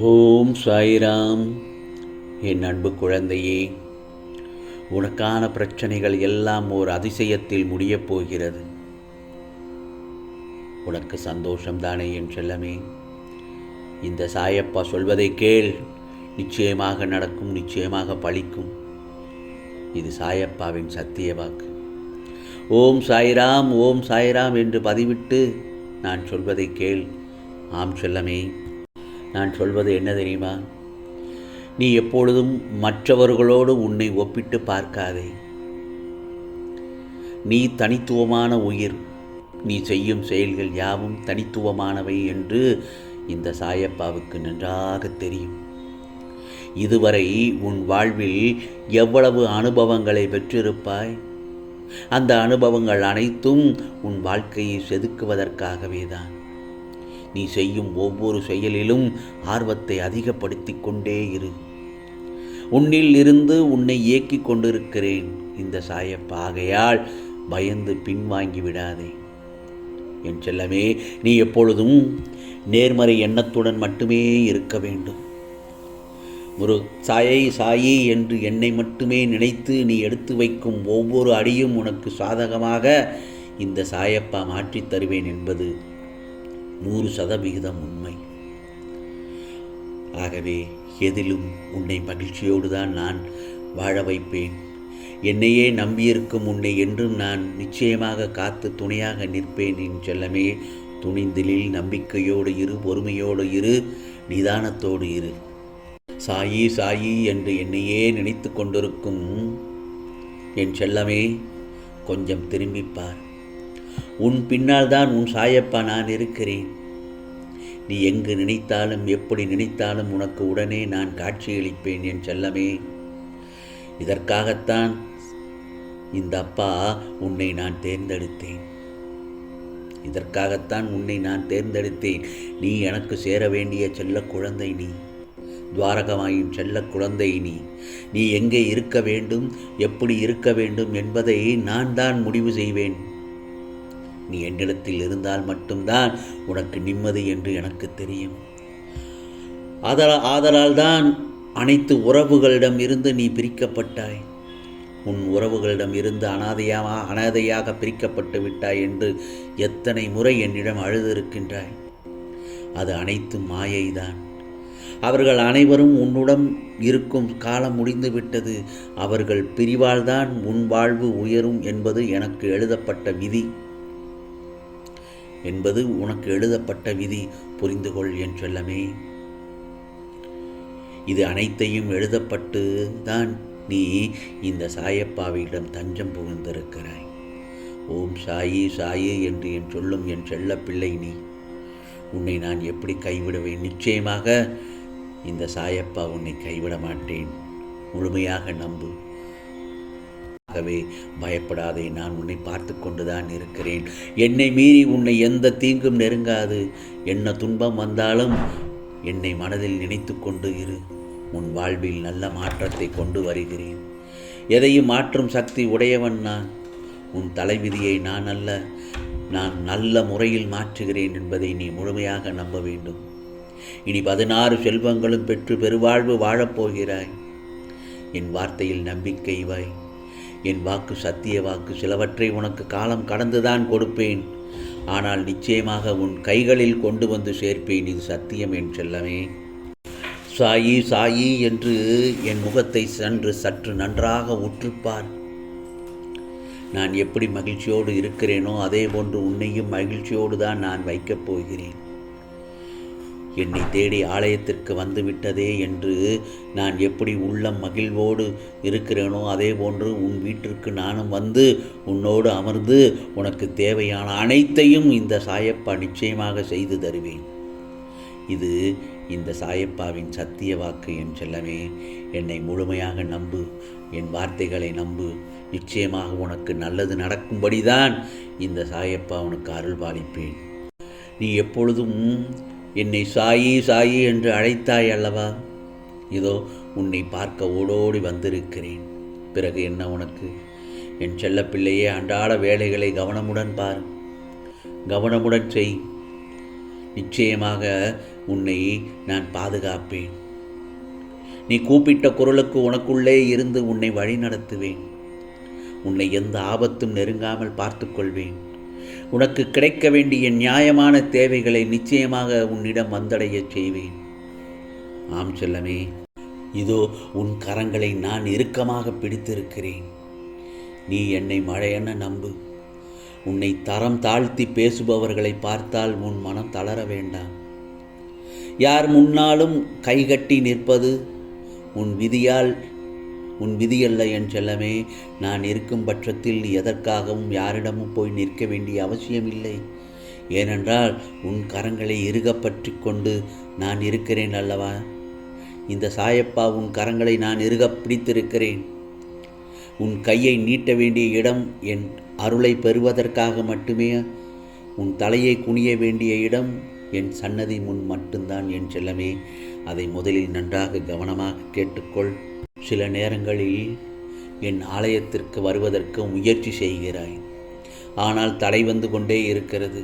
ஓம் சாய்ராம். என் அன்பு குழந்தையே உனக்கான பிரச்சனைகள் எல்லாம் ஓர் அதிசயத்தில் முடியப் போகிறது. உனக்கு சந்தோஷம்தானே என் செல்லமே? இந்த சாயப்பா சொல்வதை கேள். நிச்சயமாக நடக்கும் நிச்சயமாக பழிக்கும். இது சாயப்பாவின் சத்திய வாக்கு. ஓம் சாய்ராம் ஓம் சாய்ராம் என்று பதிவிட்டு நான் சொல்வதை கேள். ஆம் செல்லமே. நான் சொல்வது என்ன தெரியுமா? நீ எப்பொழுதும் மற்றவர்களோடு உன்னை ஒப்பிட்டு பார்க்காதே. நீ தனித்துவமான உயிர். நீ செய்யும் செயல்கள் யாவும் தனித்துவமானவை என்று இந்த சாயப்பாவுக்கு நன்றாக தெரியும். இதுவரை உன் வாழ்வில் எவ்வளவு அனுபவங்களை பெற்றிருப்பாய்? அந்த அனுபவங்கள் அனைத்தும் உன் வாழ்க்கையை செதுக்குவதற்காகவே தான் நீ செய்யும் ஒவ்வொரு செயலிலும் ஆர்வத்தை அதிகப்படுத்தி கொண்டே இரு. உன்னில் இருந்து உன்னை இயக்கிக் கொண்டிருக்கிறேன். இந்த சாயப்பாகையால் பயந்து பின்வாங்கி விடாதே. என் செல்லமே நீ எப்பொழுதும் நேர்மறை எண்ணத்துடன் மட்டுமே இருக்க வேண்டும். ஒரு சாயை சாயி என்று என்னை மட்டுமே நினைத்து நீ எடுத்து வைக்கும் ஒவ்வொரு அடியும் உனக்கு சாதகமாக இந்த சாயப்பா மாற்றித் தருவேன் என்பது நூறு சதவிகிதம் உண்மை. ஆகவே எதிலும் உன்னை மகிழ்ச்சியோடு தான் நான் வாழ வைப்பேன். என்னையே நம்பியிருக்கும் உன்னை என்றும் நான் நிச்சயமாக காத்து துணையாக நிற்பேன். என் செல்லமே துணிந்தலில் நம்பிக்கையோடு இரு பொறுமையோடு இரு நிதானத்தோடு இரு. சாயி சாயி என்று என்னையே நினைத்து கொண்டிருக்கும் என் செல்லமே கொஞ்சம் திரும்பிப்பார் உன் பின்னால் தான் உன் சாயப்பா நான் இருக்கிறேன். நீ எங்கு நினைத்தாலும் எப்படி நினைத்தாலும் உனக்கு உடனே நான் காட்சியளிப்பேன் என் செல்லமே. இதற்காகத்தான் இந்த அப்பா உன்னை நான் தேர்ந்தெடுத்தேன். இதற்காகத்தான் உன்னை நான் தேர்ந்தெடுத்தேன். நீ எனக்கு சேர வேண்டிய செல்ல குழந்தை நீ. துவாரகமாயின் செல்ல குழந்தை நீ. நீ எங்கே இருக்க வேண்டும் எப்படி இருக்க வேண்டும் என்பதை நான் தான் முடிவு செய்வேன். நீ என்னிடத்தில் இருந்தால் மட்டும்தான் உனக்கு நிம்மதி என்று எனக்கு தெரியும். ஆதலால் ஆதலால் தான் அனைத்து உறவுகளிடம் இருந்து நீ பிரிக்கப்பட்டாய். உன் உறவுகளிடம் இருந்து அனாதையாக அனாதையாக பிரிக்கப்பட்டு விட்டாய் என்று எத்தனை முறை என்னிடம் அழுதிருக்கின்றாய். அது அனைத்தும் மாயைதான். அவர்கள் அனைவரும் உன்னுடன் இருக்கும் காலம் முடிந்து விட்டது. அவர்கள் பிரிவால்தான் உன் வாழ்வு உயரும் என்பது எனக்கு எழுதப்பட்ட விதி. என்பது உனக்கு எழுதப்பட்ட விதி. புரிந்து கொள் என் செல்லமே. இது அனைத்தையும் எழுதப்பட்டு தான் நீ இந்த சாயப்பாவியிடம் தஞ்சம் புகுந்திருக்கிறாய். ஓம் சாயி சாயி என்று என் சொல்லும் என் செல்ல பிள்ளை நீ. உன்னை நான் எப்படி கைவிடுவேன்? நிச்சயமாக இந்த சாயப்பா உன்னை கைவிட மாட்டேன். முழுமையாக நம்பு. ஆகவே பயப்படாதே நான் உன்னை பார்த்து கொண்டுதான் இருக்கிறேன். என்னை மீறி உன்னை எந்த தீங்கும் நெருங்காது. என்ன துன்பம் வந்தாலும் என்னை மனதில் நினைத்து கொண்டு இரு. உன் வாழ்வில் நல்ல மாற்றத்தை கொண்டு வருகிறேன். எதையும் மாற்றும் சக்தி உடையவன் நான். உன் தலைவிதியை நான் அல்ல நான் நல்ல முறையில் மாற்றுகிறேன் என்பதை நீ முழுமையாக நம்ப வேண்டும். இனி பதினாறு செல்வங்களும் பெற்று பெருவாழ்வு வாழப்போகிறாய். என் வார்த்தையில் நம்பிக்கை வாய் என் வாக்கு சத்திய வாக்கு சிலவற்றை உனக்கு காலம் கடந்துதான் கொடுப்பேன். ஆனால் நிச்சயமாக உன் கைகளில் கொண்டு வந்து சேர்ப்பேன். இது சத்தியம் என் செல்லமே. சாயி சாயி என்று என் முகத்தை சென்று சற்று நன்றாக உற்றுப்பார். நான் எப்படி மகிழ்ச்சியோடு இருக்கிறேனோ அதே போன்று உன்னையும் மகிழ்ச்சியோடு தான் நான் வைக்கப் போகிறேன். என்னை தேடி ஆலயத்திற்கு வந்துவிட்டதே என்று நான் எப்படி உள்ளம் மகிழ்வோடு இருக்கிறேனோ அதே போன்று உன் வீட்டிற்கு நானும் வந்து உன்னோடு அமர்ந்து உனக்கு தேவையான அனைத்தையும் இந்த சாயப்பா நிச்சயமாக செய்து தருவேன். இது இந்த சாயப்பாவின் சத்திய வாக்கு என் செல்லமே. என்னை முழுமையாக நம்பு. என் வார்த்தைகளை நம்பு. நிச்சயமாக உனக்கு நல்லது நடக்கும்படிதான் இந்த சாயப்பா உனக்கு அருள் பாலிப்பேன் நீ எப்பொழுதும் என்னை சாயி சாயி என்று அழைத்தாய் அல்லவா? இதோ உன்னை பார்க்க ஓடோடி வந்திருக்கிறேன். பிறகு என்ன உனக்கு? என் செல்லப்பிள்ளையே அன்றாட வேலைகளை கவனமுடன் பார். கவனமுடன் செய். நிச்சயமாக உன்னை நான் பாதுகாப்பேன். நீ கூப்பிட்ட குரலுக்கு உனக்குள்ளே இருந்து உன்னை வழி நடத்துவேன் உன்னை எந்த ஆபத்தும் நெருங்காமல் பார்த்துக்கொள்வேன். உனக்கு கிடைக்க வேண்டிய நியாயமான தேவைகளை நிச்சயமாக உன்னிடம் வந்தடையச் செய்வேன். ஆம் செல்லமே இதோ உன் கரங்களை நான் இறுக்கமாக பிடித்திருக்கிறேன். நீ என்னை மழையென நம்பு. உன்னை தரம் தாழ்த்தி பேசுபவர்களை பார்த்தால் உன் மனம் தளர வேண்டாம். யார் முன்னாலும் கைகட்டி நிற்பது உன் விதியால் உன் விதியல்ல என் செல்லமே நான் இருக்கும் பட்சத்தில் நீ எதற்காகவும் யாரிடமும் போய் நிற்க வேண்டிய அவசியமில்லை. ஏனென்றால் உன் கரங்களை இறுகப்பற்றி கொண்டு நான் இருக்கிறேன் அல்லவா? இந்த சாயப்பா உன் கரங்களை நான் இறுக பிடித்திருக்கிறேன். உன் கையை நீட்ட வேண்டிய இடம் என் அருளை பெறுவதற்காக மட்டுமே உன் தலையை குனிய வேண்டிய இடம் என் சன்னதி முன் மட்டும்தான் என் செல்லமே. அதை முதலில் நன்றாக கவனமாக கேட்டுக்கொள். சில நேரங்களில் என் ஆலயத்திற்கு வருவதற்கு முயற்சி செய்கிறாய். ஆனால் தடை வந்து கொண்டே இருக்கிறது.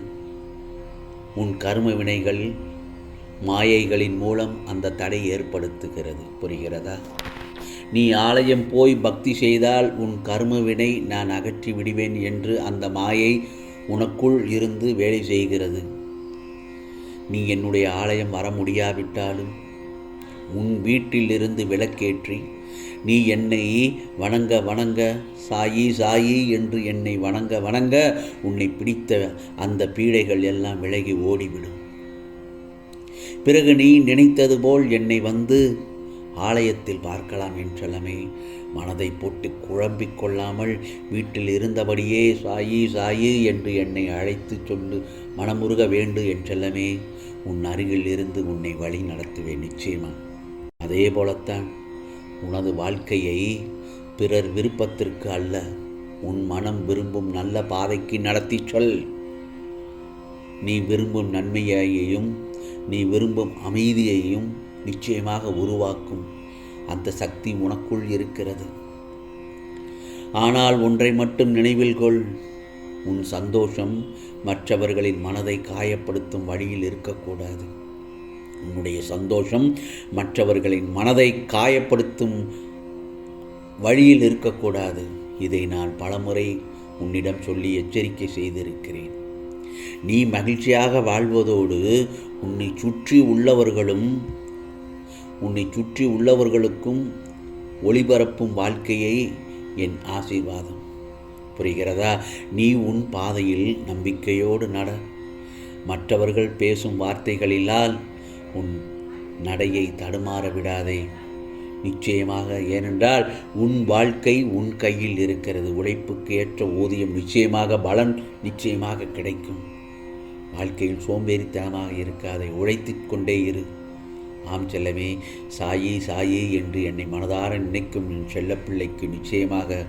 உன் கர்ம வினைகள் மாயைகளின் மூலம் அந்த தடை ஏற்படுத்துகிறது. புரிகிறதா? நீ ஆலயம் போய் பக்தி செய்தால் உன் கரும வினை நான் அகற்றி விடுவேன் என்று அந்த மாயை உனக்குள் இருந்து வேலை செய்கிறது. நீ என்னுடைய ஆலயம் வர முடியாவிட்டாலும் உன் வீட்டிலிருந்து விளக்கேற்றி நீ என்னை வணங்க வணங்க சாயி சாயி என்று என்னை வணங்க வணங்க உன்னை பிடித்த அந்த பீடைகள் எல்லாம் விலகி ஓடிவிடும். பிறகு நீ நினைத்தது போல் என்னை வந்து ஆலயத்தில் பார்க்கலாம் என்றெல்லாமே மனதை போட்டு குழம்பிக் கொள்ளாமல் வீட்டில் இருந்தபடியே சாயி சாயி என்று என்னை அழைத்து சொல்லு மனமுருக வேண்டும் என்றெல்லாமே உன் அருகில் இருந்து உன்னை வழி நடத்துவேன் நிச்சயமா. அதே போலத்தான் உனது வாழ்க்கையை பிறர் விருப்பத்திற்கு அல்ல உன் மனம் விரும்பும் நல்ல பாதைக்கு நடத்தி சொல். நீ விரும்பும் நன்மையையும் நீ விரும்பும் அமைதியையும் நிச்சயமாக உருவாக்கும். அந்த சக்தி உனக்குள் இருக்கிறது. ஆனால் ஒன்றை மட்டும் நினைவில் கொள். உன் சந்தோஷம் மற்றவர்களின் மனதை காயப்படுத்தும் வழியில் இருக்கக்கூடாது. உன்னுடைய சந்தோஷம் மற்றவர்களின் மனதை காயப்படுத்தும் வழியில் இருக்கக்கூடாது. இதை நான் பலமுறை உன்னிடம் சொல்லி எச்சரிக்கை செய்திருக்கிறேன். நீ மகிழ்ச்சியாக வாழ்வதோடு உன்னை சுற்றி உள்ளவர்களும் உன்னை சுற்றி உள்ளவர்களுக்கும் ஒளிபரப்பும் வாழ்க்கையை என் ஆசீர்வாதம். புரிகிறதா? நீ உன் பாதையில் நம்பிக்கையோடு நட. மற்றவர்கள் பேசும் வார்த்தைகளிலால் உன் நடையை தடுமாற விடாதே. நிச்சயமாக ஏனென்றால் உன் வாழ்க்கை உன் கையில் இருக்கிறது. உழைப்புக்கு ஏற்ற ஊதியம் நிச்சயமாக பலன் நிச்சயமாக கிடைக்கும். வாழ்க்கையில் சோம்பேறித்தனமாக இருக்காதே உழைத்து கொண்டே இரு. ஆம் செல்லமே சாயி சாயி என்று என்னை மனதார நினைக்கும் என் செல்லப்பிள்ளைக்கு நிச்சயமாக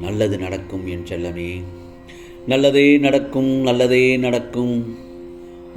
நல்லது நடக்கும் என் செல்லமே. நல்லதே நடக்கும் நல்லதே நடக்கும்.